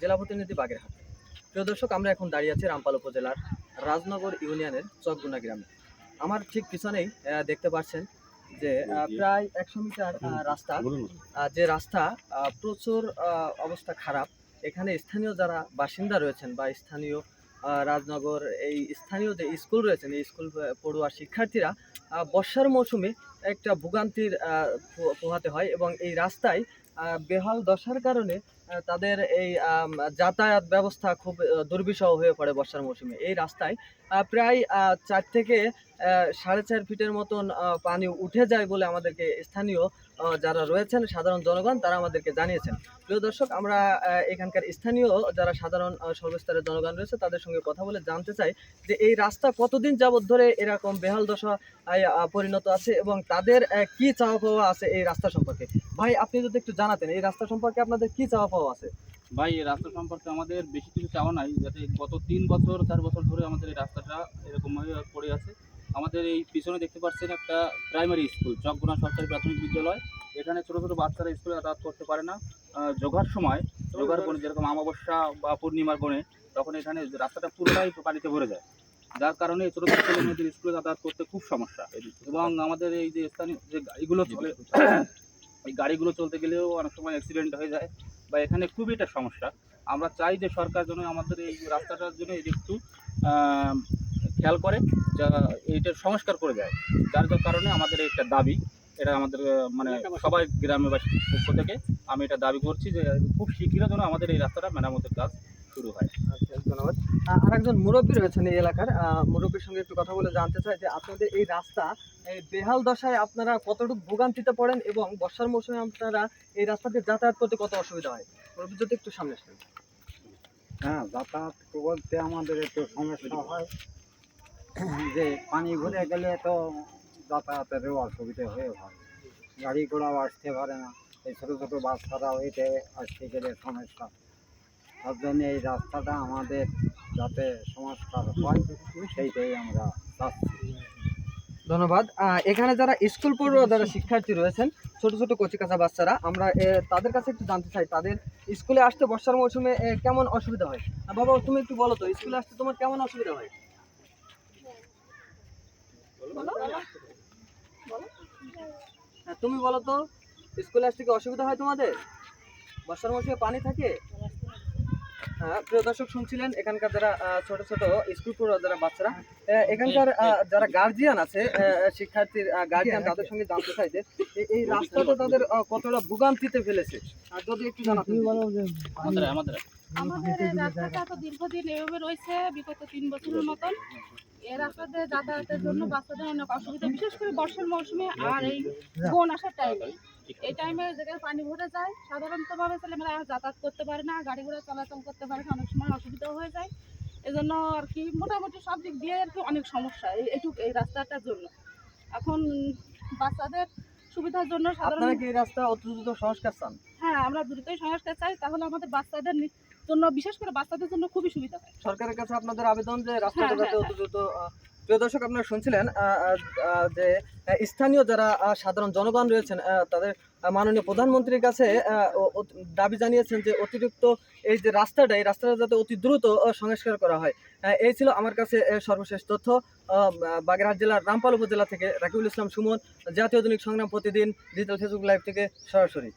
জেলা প্রতিনিধি বাগেরহাট। প্রিয় দর্শক, আমরা এখন দাঁড়িয়ে আছি রামপাল উপজেলার রাজনগর ইউনিয়নের চকগুনা গ্রামে। আমার ঠিক পিছনেই দেখতে পাচ্ছেন যে প্রায় একশো মিটার রাস্তা যে রাস্তা প্রচুর অবস্থা খারাপ। এখানে স্থানীয় যারা বাসিন্দা রয়েছেন বা স্থানীয় রাজনগর, এই স্থানীয় যে স্কুল রয়েছেন, এই স্কুল পড়ুয়া শিক্ষার্থীরা বর্ষার মৌসুমে একটা ভোগান্তির পোহাতে হয় এবং এই রাস্তায় বেহাল দশার কারণে তাদের এই যাতায়াত ব্যবস্থা খুব দুর্বিষহ হয়ে পড়ে বর্ষার মৌসুমে। এই রাস্তায় প্রায় চার থেকে সাড়ে চার ফিটের মতন পানি উঠে যায় বলে আমাদেরকে স্থানীয় যারা রয়েছেন, সাধারণ জনগণ, তারা আমাদেরকে জানিয়েছেন। প্রিয় দর্শক, আমরা এখানকার স্থানীয় যারা সাধারণ সর্বস্তরের জনগণ রয়েছে, তাদের সঙ্গে কথা বলে জানতে চাই যে এই রাস্তা কতদিন যাবত ধরে এরকম বেহাল দশা পরিণত আছে এবং তাদের কি চাওয়া পাওয়া আছে এই রাস্তা সম্পর্কে? ভাই, আপনি যদি একটু জানাতেন, এই রাস্তা সম্পর্কে আপনাদের কি চাওয়া পাওয়া আছে? ভাই, এই রাস্তা সম্পর্কে আমাদের বেশি কিছু চাওয়া নাই, যাতে গত তিন বছর, চার বছর ধরে আমাদের এই রাস্তাটা এরকমভাবে পড়ে আছে। আমাদের এই পিছনে দেখতে পাচ্ছেন একটা প্রাইমারি স্কুল চকগুনা সরকারি প্রাথমিক বিদ্যালয়। এখানে ছোটো ছোটো বাচ্চারা স্কুলে যাতায়াত করতে পারে না। যোগার সময়, যোগার গণে যেরকম অমাবস্যা বা পূর্ণিমার গণে তখন এখানে রাস্তাটা পুরোটাই পানিতে ভরে যায়। যার কারণে ছোটো ছেলে মেয়েদের স্কুলে যাতায়াত করতে খুব সমস্যা। এবং আমাদের এই যে স্থানীয় যে গাড়িগুলো চলে, এই গাড়িগুলো চলতে গেলেও অনেক সময় অ্যাক্সিডেন্ট হয়ে যায় বা এখানে খুবই একটা সমস্যা। আমরা চাই যে সরকার যেন আমাদের এই রাস্তাটার জন্য একটু খেয়াল করে, যা এইটা সংস্কার করে দেয়। যার কারণে আমাদের একটা দাবি, এটা আমাদের মানে সবাই গ্রামবাসীর পক্ষ থেকে আমি এটা দাবি করছি যে খুব শীঘ্র যেন আমাদের এই রাস্তাটা মেরামতের কাজ শুরু হয়। আচ্ছা ধন্যবাদ। আহ, আরেকজন মুরব্বী রয়েছেন এই এলাকার। মুরব্বীর সঙ্গে একটু কথা বলে জানতে চাই যে আপনাদের এই রাস্তা এই বেহাল দশায় আপনারা কতটুকু ভোগান্তিতে পড়েন এবং বর্ষার মৌসুমে আপনারা এই রাস্তা দিয়ে যাতায়াত করতে কত অসুবিধা হয়? মুরব্বী যদি একটু সামনে আসেন। হ্যাঁ যাতায়াত বলতে আমাদের একটু সমস্যা হয় যে পানি ঘুরে গেলে তো যাতায়াতেরও অসুবিধা হয়ে হয়। গাড়ি ঘোড়াও আসতে পারে না। এই ছোটো ছোটো বাচ্চারাও হেঁটে আসতে গেলে সমস্যা। তার জন্য এই রাস্তাটা আমাদের যাতে সংস্কার হয় সেইটাই আমরা চাচ্ছি। ধন্যবাদ। এখানে যারা স্কুল পড়ুয়া যারা শিক্ষার্থী রয়েছেন ছোট ছোট কচিকাচা বাচ্চারা আমরা তাদের কাছে একটু জানতে চাই তাদের স্কুলে আসতে বর্ষার মৌসুমে কেমন অসুবিধা হয়? বাবা তুমি একটু বলো তো স্কুলে আসতে তোমার কেমন অসুবিধা হয়। হ্যাঁ, তুমি বলো তো স্কুলে আসতে কি অসুবিধা হয় তোমাদের? বর্ষার মৌসুমে পানি থাকে? প্রিয় দর্শক শুনছিলেন এখানকার যারা ছোট ছোট স্কুল পড়ুয়া যারা বাচ্চারা এখানকার যারা গার্জিয়ান আছে আহ, শিক্ষার্থীর গার্জিয়ান তাদের সঙ্গে জানতে চাই যে এই- রাস্তাটা তাদের কতটা ভোগান্তিতে ফেলেছে? আর যদি একটু জানাতে আমাদের আমাদের। আমাদের এই রাস্তাটা তো দীর্ঘদিন এভাবে রয়েছে বিগত তিন বছরের মতন। এই রাস্তা দিয়ে যাতায়াতের জন্য বাচ্চাদের অনেক অসুবিধা বিশেষ করে বর্ষার মৌসুমে আর এই বোন আসার টাইমে এই। টাইমে জায়গায় পানি ভরে যায় সাধারণতভাবে ছেলেমেয়েরা যাতায়াত করতে পারে না গাড়ি ঘোড়া চলাচল করতে পারে না অনেক সময় অসুবিধাও হয়ে যায়। এজন্য আর কি মোটামুটি সব দিক দিয়ে আর কি অনেক সমস্যা এই এইটুক এই রাস্তাটার জন্য। এখন বাচ্চাদের সুবিধার জন্য সাধারণ এই রাস্তা অতি দ্রুত সংস্কার চান? হ্যাঁ আমরা দ্রুতই সংস্কার চাই তাহলে আমাদের বাচ্চাদের জন্য বিশেষ করে বাচ্চাদের জন্য খুবই সুবিধা হয় সরকারের কাছে আপনাদের আবেদন যে রাস্তাটা হ্যাঁ, যাতে হ্যাঁ, দ্রুত প্রিয় দর্শক আপনারা শুনছিলেন যে স্থানীয় যারা সাধারণ জনগণ রয়েছেন তাদের মাননীয় প্রধানমন্ত্রীর কাছে দাবি জানিয়েছেন যে অতিরিক্ত এই যে রাস্তাটা এই রাস্তাটা যাতে অতি দ্রুত সংস্কার করা হয়। এই ছিল আমার কাছে সর্বশেষ তথ্য। বাগেরহাট জেলার রামপাল উপজেলা থেকে রাকিবুল ইসলাম সুমন জাতীয় দৈনিক সংগ্রাম প্রতিদিন ডিজিটাল ফেসবুক লাইভ থেকে সরাসরি।